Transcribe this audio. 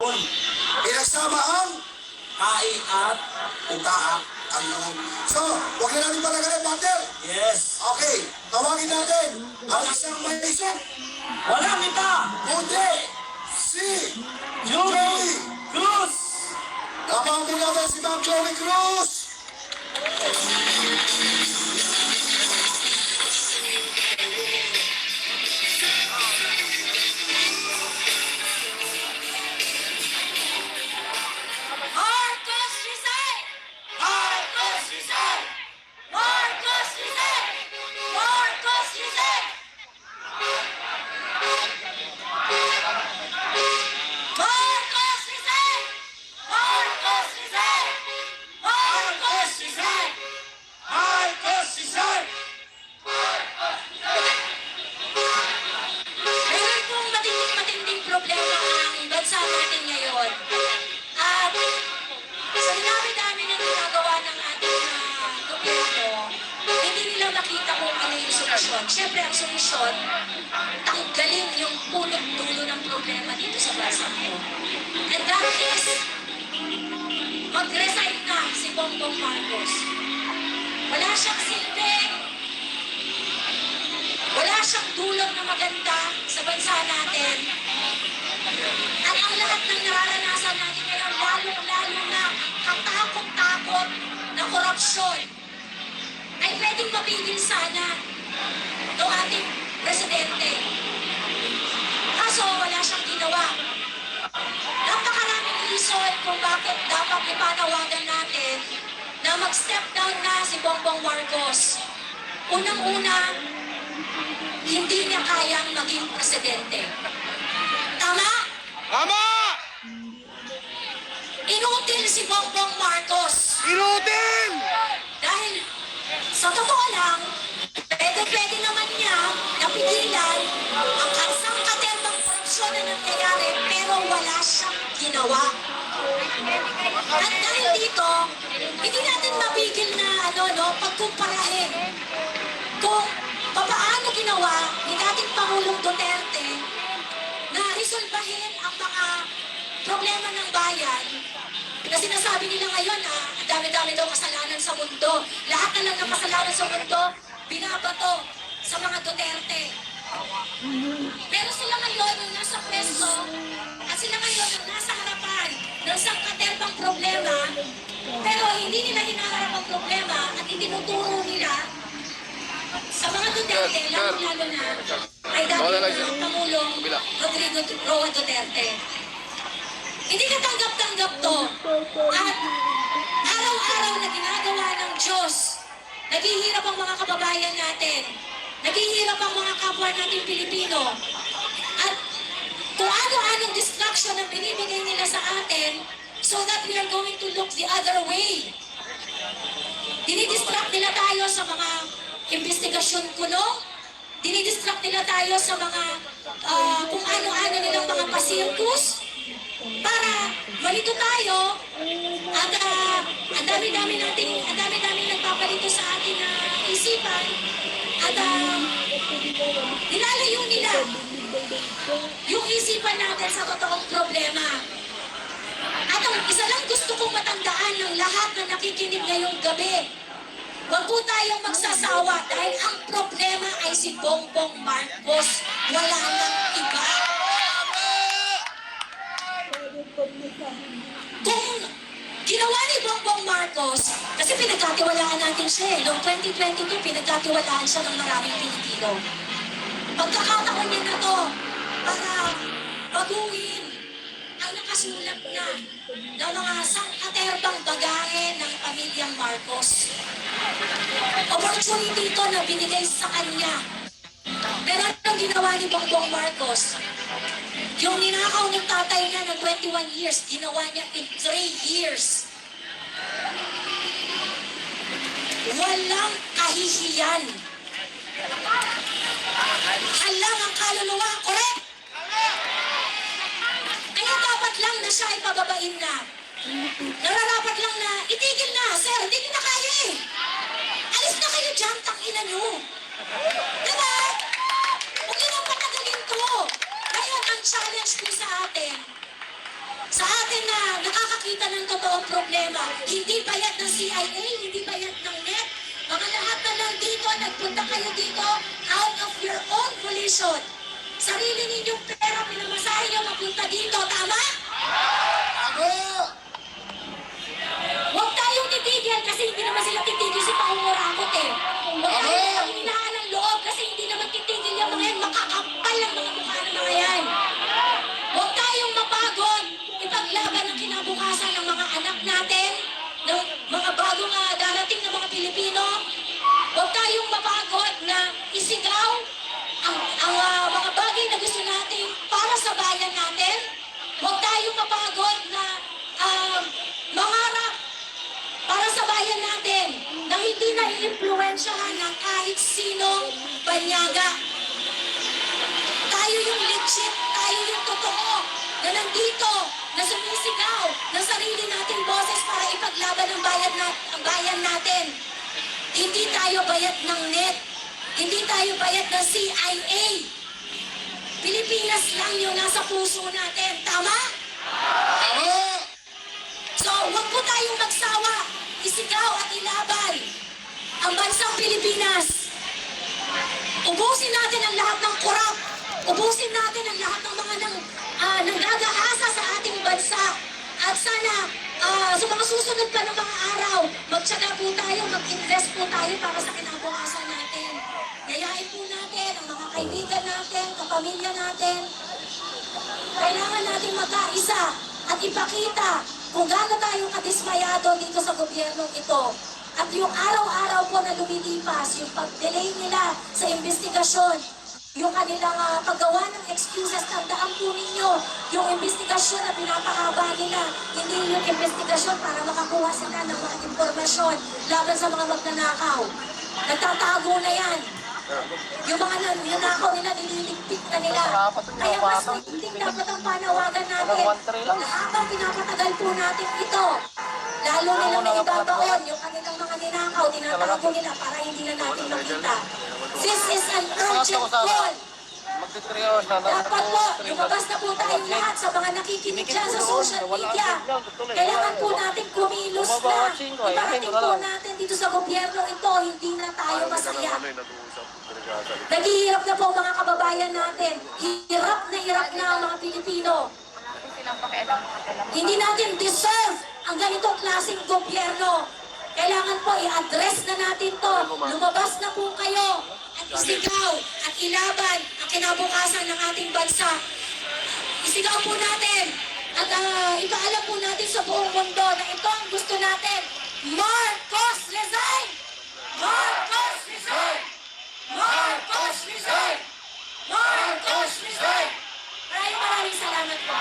Pinagsama ang Kain at utaak ang naman. So, huwag na natin palagalan, partner. yes. Okay, tawagin natin ang isang may isip. Wala kita! Kundi si Joey Cruz! Kapatid natin si Ma'am Joey Cruz. Solusyon. Siyempre, ang solusyon, tanggalin yung punot-dulo ng problema dito sa bansa ko. And that is, mag-resign na si Bongbong Marcos. Wala siyang silbing wala siyang dulong na maganda sa bansa natin. At ang lahat ng nararanasan natin ngayon, lalo-lalo na katakot-takot na korupsyon, ay pwedeng mapigil sana ng ating presidente. Kaso wala siyang ginawa. Napakaraming reason kung bakit dapat ipanawagan natin na mag-step down na si Bongbong Marcos. Unang-una, hindi niya kayang maging presidente. Tama? Tama! Inutil si Bongbong Marcos. Inutin! Dahil sa totoo lang, napigilan ang kansang katembang korupsyon na nangyayari pero wala siyang ginawa. At dahil dito, hindi natin mapigil na ano, no, pagkumparahin kung papaano ginawa ni dating Pangulong Duterte na resolbahin ang mga problema ng bayan na sinasabi nila ngayon ah, ang dami-dami daw kasalanan sa mundo. Lahat na lang ng kasalanan sa mundo, binabato sa mga Duterte. Pero sila ngayon yung nasa pwesto at sila ngayon yung nasa harapan ng sangkaterbang problema pero hindi nila hinaharap ang problema at itinuturo nila sa mga Duterte, lalo-lalo na ay dati ng Pangulong Rodrigo Roa Duterte. Hindi katanggap-tanggap to. At araw-araw na ginagawa ng Diyos, naghihirap ang mga kababayan natin. Naghihirap ang mga kapwa natin Pilipino. At kung ano-anong distraction ang binibigay nila sa atin so that we are going to look the other way. Dinidistract nila tayo sa mga investigasyon kulong. Dinidistract nila tayo sa mga ah, kung ano-ano nilang mga pasirkus para malito tayo at ah, ang dami-dami nating ang dami-dami nagpapalito sa atin na isipan at uh, nilalayo nila yung isipan natin sa totoong problema. At ang isa lang gusto kong matandaan ng lahat na nakikinig ngayong gabi. Huwag po tayong magsasawa dahil ang problema ay si Bongbong Marcos. Wala nang iba. Kung ni Bongbong Marcos, kasi pinagkatiwalaan natin siya eh. Noong 2022, pinagkatiwalaan siya ng maraming Pilipino. Pagkakataon niya na to para baguhin ang nakasulat na ng mga sangkaterbang bagahe ng pamilyang Marcos. Opportunity ito na binigay sa kanya. Pero anong ginawa ni Bongbong Marcos? Yung ninakaw ng tatay niya ng 21 years, ginawa niya in 3 years. Walang kahihiyan. Halang ang kaluluwa, correct? Kaya dapat lang na siya ay pababain na. Nararapat lang na, itigil na, sir, hindi na kaya eh. Alis na kayo dyan, tangina niyo. Diba? Huwag niyo nang patagalin to. Ngayon, ang challenge ko sa atin, sa atin na nakakakita ng totoong problema, hindi bayad ng CIA, hindi bayad ng NET, mga lahat na nandito, nagpunta kayo dito out of your own volition. Sarili ninyong pera, pinamasahe nyo mapunta dito, tama? Tama! Huwag tayong titigil kasi hindi naman sila titigil si Pangurakot eh. Huwag tayong panghinaan ng loob kasi hindi naman titigil yung mga yan. Tayong mapagod na ah, mangarap para sa bayan natin na hindi na iimpluwensyahan ng kahit sinong banyaga. Tayo yung legit, tayo yung totoo na nandito, na sumisigaw ng sarili nating boses para ipaglaban ang bayan, na, ang bayan natin. Hindi tayo bayad ng net. Hindi tayo bayad ng CIA. Pilipinas lang yung nasa puso natin. Tama? Tama! So, huwag po tayong magsawa, isigaw at ilaban ang bansang Pilipinas. Ubusin natin ang lahat ng korap. Ubusin natin ang lahat ng mga nang, ah, nanggagahasa sa ating bansa. At sana, ah, sa mga susunod pa ng mga araw, magtsaga po tayo, mag-invest po tayo para sa kinabukasan natin. Yayain po natin ang mga kaibigan natin, kapamilya natin, kailangan natin magkaisa at ipakita kung gaano tayo kadismayado dito sa gobyernong ito. At yung araw-araw po na lumilipas, yung pag-delay nila sa investigasyon, yung kanilang ah, paggawa ng excuses, tandaan po ninyo, yung investigasyon na pinapahaba nila, hindi yung investigasyon para makakuha sila ng mga impormasyon laban sa mga magnanakaw. Nagtatago na yan. Yung mga nan- nanakaw nila, nililigpit na nila. Kaya mas mainting dapat ang panawagan natin. Na habang pinapatagal po natin ito, lalo nilang naibabaon yung kanilang mga ninakaw, tinatago nila para hindi na natin makita. This is an urgent call. Na Dapat po, lumabas na po tayong lahat sa mga nakikinig dyan sa social media. Kailangan po natin kumilos na. Iparating po natin dito sa gobyerno ito, hindi na tayo masaya. Naghihirap na po mga kababayan natin. Hirap na hirap na ang mga Pilipino. Hindi natin deserve ang ganitong klaseng gobyerno. Kailangan po i-address na natin to. Lumabas na po kayo at isigaw at ilaban kinabukasan ng ating bansa. Isigaw po natin at ah, ipaalam po natin sa buong mundo na ito ang gusto natin. Marcos resign! Marcos resign! Marcos resign! Marcos resign! Maraming maraming salamat po.